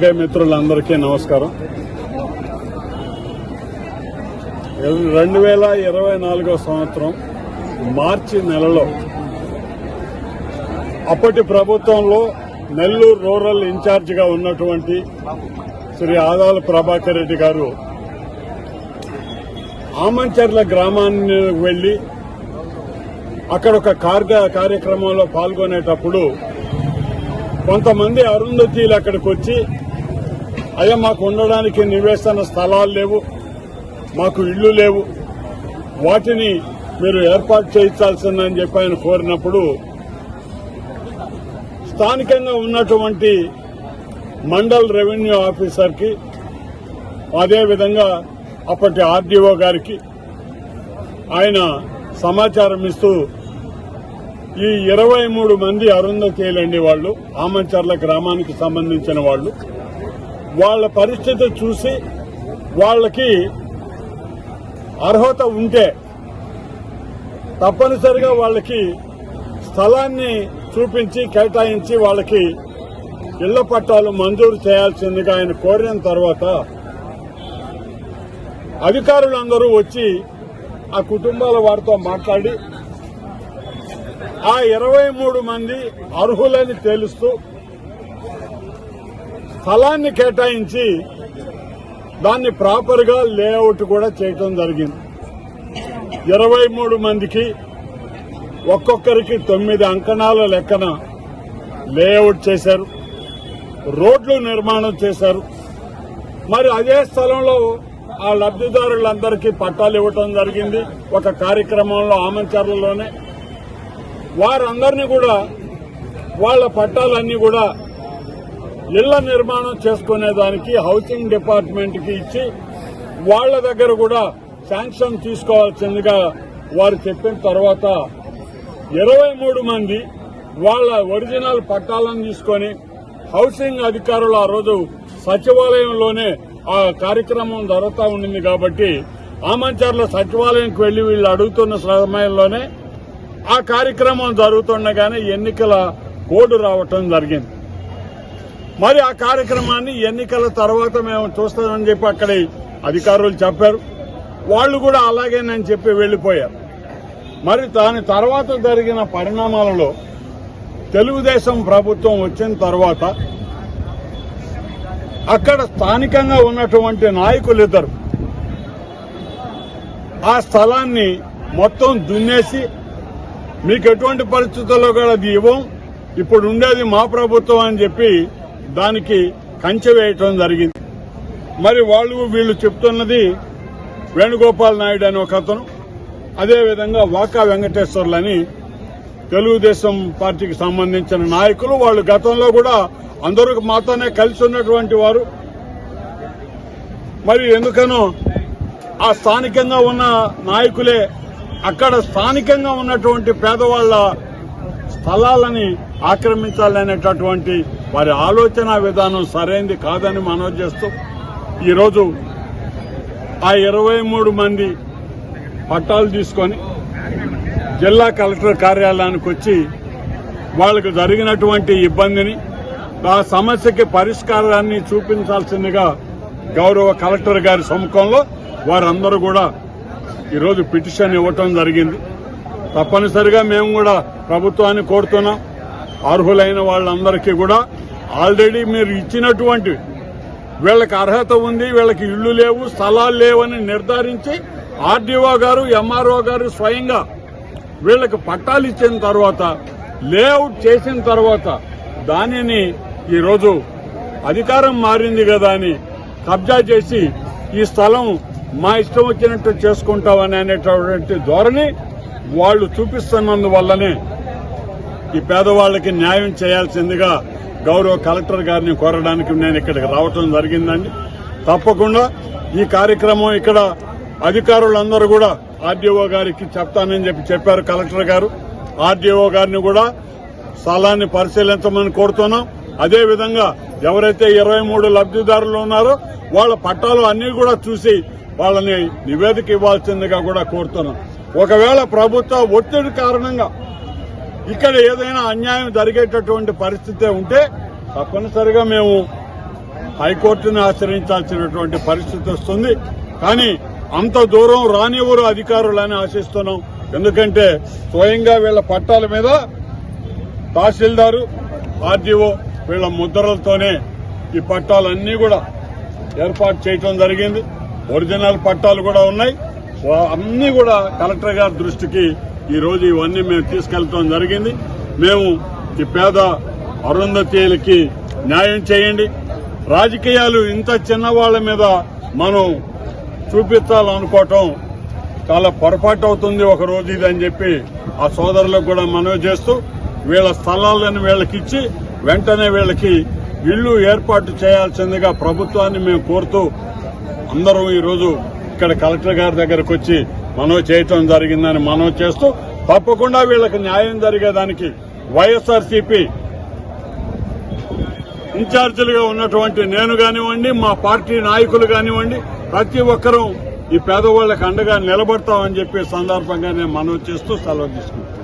Media మిత్రులందరికీ నమస్కారం. రెండు వేల ఇరవై నాలుగో సంవత్సరం మార్చి నెలలో అప్పటి ప్రభుత్వంలో నెల్లూరు రూరల్ ఇన్ఛార్జిగా ఉన్నటువంటి శ్రీ ఆదాల ప్రభాకర్ రెడ్డి గారు ఆమంచర్ల గ్రామాన్ని వెళ్ళి అక్కడ ఒక కార్య కార్యక్రమంలో పాల్గొనేటప్పుడు కొంతమంది అరుంధతీలు అక్కడికి వచ్చి అయ్యా మాకు ఉండడానికి నివేశన స్థలాలు లేవు మాకు ఇళ్ళు లేవు. వాటిని మీరు ఏర్పాటు చేయించాల్సిందని చెప్పి ఆయన కోరినప్పుడు స్థానికంగా ఉన్నటువంటి మండల్ రెవెన్యూ ఆఫీసర్కి అదేవిధంగా అప్పటి ఆర్డీఓ గారికి ఆయన సమాచారం ఇస్తూ ఈ ఇరవై మూడు మంది అరుంధతీలండి వాళ్ళు ఆమంచర్ల గ్రామానికి సంబంధించిన వాళ్ళు. వాళ్ళ పరిస్థితి చూసి వాళ్ళకి అర్హత ఉంటే తప్పనిసరిగా వాళ్ళకి స్థలాన్ని చూపించి కేటాయించి వాళ్ళకి ఇళ్ళ పట్టాలు మంజూరు చేయాల్సిందిగా ఆయన కోరిన తర్వాత అధికారులందరూ వచ్చి ఆ కుటుంబాల వారితో మాట్లాడి ఆ ఇరవై మూడు మంది అర్హులని తేలుస్తూ స్థలాన్ని కేటాయించి దాన్ని ప్రాపర్గా లేఅవుట్ కూడా చేయటం జరిగింది. ఇరవై మూడు మందికి ఒక్కొక్కరికి తొమ్మిది అంకణాల లెక్కన లేఅవుట్ చేశారు. రోడ్లు నిర్మాణం చేశారు. మరి అదే స్థలంలో ఆ లబ్దిదారులందరికీ పట్టాలు ఇవ్వటం జరిగింది. ఒక కార్యక్రమంలో ఆమంచర్లలోనే వారందరినీ కూడా వాళ్ళ పట్టాలన్నీ కూడా ఇళ్ళ నిర్మాణం చేసుకునేదానికి హౌసింగ్ డిపార్ట్మెంట్కి ఇచ్చి వాళ్ళ దగ్గర కూడా శాంక్షన్ తీసుకోవాల్సిందిగా వారు చెప్పిన తర్వాత ఇరవై మూడు మంది వాళ్ళ ఒరిజినల్ పట్టాలను తీసుకొని హౌసింగ్ అధికారులు ఆ రోజు సచివాలయంలోనే ఆ కార్యక్రమం జరుగుతూ ఉండింది కాబట్టి ఆమంచర్ల సచివాలయంకి వెళ్ళి వీళ్ళు అడుగుతున్న సమయంలోనే ఆ కార్యక్రమం జరుగుతుండగానే ఎన్నికల కోడ్ రావటం జరిగింది. మరి ఆ కార్యక్రమాన్ని ఎన్నికల తర్వాత మేము చూస్తామని చెప్పి అక్కడి అధికారులు చెప్పారు. వాళ్ళు కూడా అలాగేనని చెప్పి వెళ్ళిపోయారు మరి దాని తర్వాత జరిగిన పరిణామాలలో తెలుగుదేశం ప్రభుత్వం వచ్చిన తర్వాత అక్కడ స్థానికంగా ఉన్నటువంటి నాయకులు ఇద్దరు. ఆ స్థలాన్ని మొత్తం దున్నేసి మీకు ఎటువంటి పరిస్థితుల్లో కూడా అది ఇవ్వం. ఇప్పుడు ఉండేది మా ప్రభుత్వం అని చెప్పి దానికి కంచె వేయటం జరిగింది. మరి వాళ్ళు వీళ్ళు చెప్తున్నది వేణుగోపాల్ నాయుడు అని ఒక అతను అదేవిధంగా వాకా వెంకటేశ్వర్లని తెలుగుదేశం పార్టీకి సంబంధించిన నాయకులు వాళ్ళు గతంలో కూడా అందరూ మాతోనే కలిసి ఉన్నటువంటి వారు. మరి ఎందుకనో ఆ స్థానికంగా ఉన్న నాయకులే అక్కడ స్థానికంగా ఉన్నటువంటి పేదవాళ్ళ స్థలాలని ఆక్రమించాలనేటటువంటి వారి ఆలోచన విధానం సరైంది కాదని మనవి చేస్తూ ఈరోజు ఆ ఇరవై మూడు మంది పట్టాలు తీసుకొని జిల్లా కలెక్టర్ కార్యాలయానికి వచ్చి వాళ్ళకు జరిగినటువంటి ఇబ్బందిని ఆ సమస్యకి పరిష్కారాన్ని చూపించాల్సిందిగా గౌరవ కలెక్టర్ గారి సముఖంలో వారందరూ కూడా ఈరోజు పిటిషన్ ఇవ్వటం జరిగింది. తప్పనిసరిగా మేము కూడా ప్రభుత్వాన్ని కోరుతున్నాం. అర్హులైన వాళ్ళందరికీ కూడా ఆల్రెడీ మీరు ఇచ్చినటువంటి వీళ్ళకి అర్హత ఉంది వీళ్ళకి ఇళ్ళు లేవు స్థలాలు లేవని నిర్ధారించి ఆర్డీఓ గారు ఎంఆర్ఓ గారు స్వయంగా వీళ్ళకి పట్టాలు ఇచ్చిన తర్వాత లేఅవుట్ చేసిన తర్వాత దానిని ఈరోజు అధికారం మారింది కదా అని కబ్జా చేసి ఈ స్థలం మా ఇష్టం వచ్చినట్టు చేసుకుంటామని అనేటటువంటి ధోరణి వాళ్ళు చూపిస్తున్నందువల్లనే ఈ పేదవాళ్ళకి న్యాయం చేయాల్సిందిగా గౌరవ కలెక్టర్ గారిని కోరడానికి నేను ఇక్కడికి రావటం జరిగిందండి. తప్పకుండా ఈ కార్యక్రమం ఇక్కడ అధికారులందరూ కూడా ఆర్డీఓ గారికి చెప్తానని చెప్పి చెప్పారు కలెక్టర్ గారు. ఆర్డీఓ గారిని కూడా స్థలాన్ని పరిశీలించమని కోరుతున్నాం. అదేవిధంగా ఎవరైతే ఇరవై మూడు లబ్దిదారులు ఉన్నారో వాళ్ళ పట్టాలు అన్ని కూడా చూసి వాళ్ళని నివేదిక ఇవ్వాల్సిందిగా కూడా కోరుతున్నాం. ఒకవేళ ప్రభుత్వ ఒత్తిడి కారణంగా ఇక్కడ ఏదైనా అన్యాయం జరిగేటటువంటి పరిస్థితి ఉంటే తప్పనిసరిగా మేము హైకోర్టును ఆశ్రయించాల్సినటువంటి పరిస్థితి వస్తుంది. కానీ అంత దూరం రానివ్వరు అధికారులని ఆశిస్తున్నాం. ఎందుకంటే స్వయంగా వీళ్ళ పట్టాల మీద తహసీల్దారు ఆర్డీఓ వీళ్ళ ముద్రలతోనే ఈ పట్టాలన్నీ కూడా ఏర్పాటు చేయటం జరిగింది. ఒరిజినల్ పట్టాలు కూడా ఉన్నాయి. అన్నీ అన్ని కూడా కలెక్టర్ గారి దృష్టికి ఈ రోజు ఇవన్నీ మేము తీసుకెళ్ళడం జరిగింది. మేము ఈ పేద అరుంధతీయులకి న్యాయం చేయండి. రాజకీయాలు ఇంత చిన్న వాళ్ళ మీద మనం చూపించాలనుకోవటం చాలా పొరపాటు అవుతుంది ఒక రోజు ఇది అని చెప్పి ఆ సోదరులకు కూడా మనవి చేస్తూ వీళ్ళ స్థలాలను వీళ్ళకి ఇచ్చి వెంటనే వీళ్ళకి ఇల్లు ఏర్పాటు చేయాల్సిందిగా ప్రభుత్వాన్ని మేము కోరుతూ అందరం ఈరోజు ఇక్కడ కలెక్టర్ గారి దగ్గరకు వచ్చి మనవి చేయటం జరిగిందని మనవి చేస్తూ తప్పకుండా వీళ్ళకి న్యాయం జరిగేదానికి వైఎస్ఆర్సీపీ ఇన్ఛార్జీలుగా ఉన్నటువంటి నేను కానివ్వండి మా పార్టీ నాయకులు కానివ్వండి ప్రతి ఒక్కరూ ఈ పేదవాళ్ళకి అండగా నిలబడతామని చెప్పి సందర్భంగా నేను మనవి చేస్తూ సెలవు తీసుకుంటాను